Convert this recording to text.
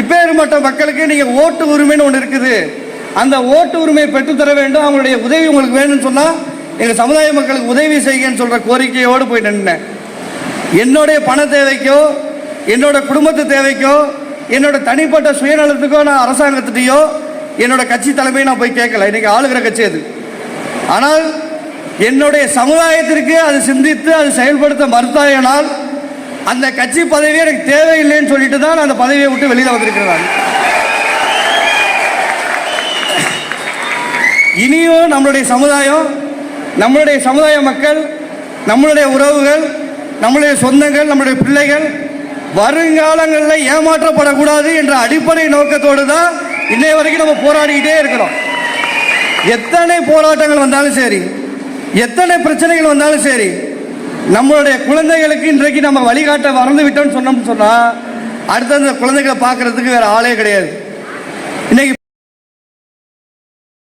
இப்பேற்பட்ட மக்களுக்கு நீங்க ஓட்டு உரிமைன்னு ஒன்று இருக்குது. அந்த ஓட்டு உரிமையை பெற்றுத்தர வேண்டும். அவங்களுடைய உதவி உங்களுக்கு வேணும்னு சொன்னா எங்க சமுதாய மக்களுக்கு உதவி செய்யுங்கன்னு சொல்ற கோரிக்கையோடு போய் நின்றேன் என்னுடைய பண தேவைக்கோ என்னோட குடும்பத்து தேவைக்கோ என்னோட தனிப்பட்ட சுயநலத்துக்கோ நான் அரசாங்கத்திட்டையோ என்னோட கட்சி தலைமையை நான் போய் கேட்கல. இன்னைக்கு ஆளுகிற கட்சி அது. ஆனால் என்னுடைய சமுதாயத்திற்கு அது சிந்தித்து அது செயல்படுத்த மறுத்தாயினால் அந்த கட்சி பதவி எனக்கு தேவையில்லைன்னு சொல்லிட்டு தான் நான் அந்த பதவியை விட்டு வெளியில் வந்திருக்கிறேன். இனியும் நம்மளுடைய சமுதாயம் நம்மளுடைய சமுதாய மக்கள் நம்மளுடைய உறவுகள் நம்மளுடைய சொந்தங்கள் நம்மளுடைய பிள்ளைகள் வருங்காலங்களில் ஏமாற்றப்படக்கூடாது என்ற அடிப்படை நோக்கத்தோடு தான் இன்னைய வரைக்கும் நம்ம போராடிக்கிட்டே இருக்கிறோம். எத்தனை போராட்டங்கள் வந்தாலும் சரி எத்தனை பிரச்சனைகள் வந்தாலும் சரி நம்மளுடைய குழந்தைகளுக்கு இன்றைக்கு நம்ம வழிகாட்ட மறந்து விட்டோம்னு சொன்னோம்னு சொன்னா அடுத்த அந்த குழந்தைகளை பார்க்கறதுக்கு வேற ஆளே கிடையாது. இன்னைக்கு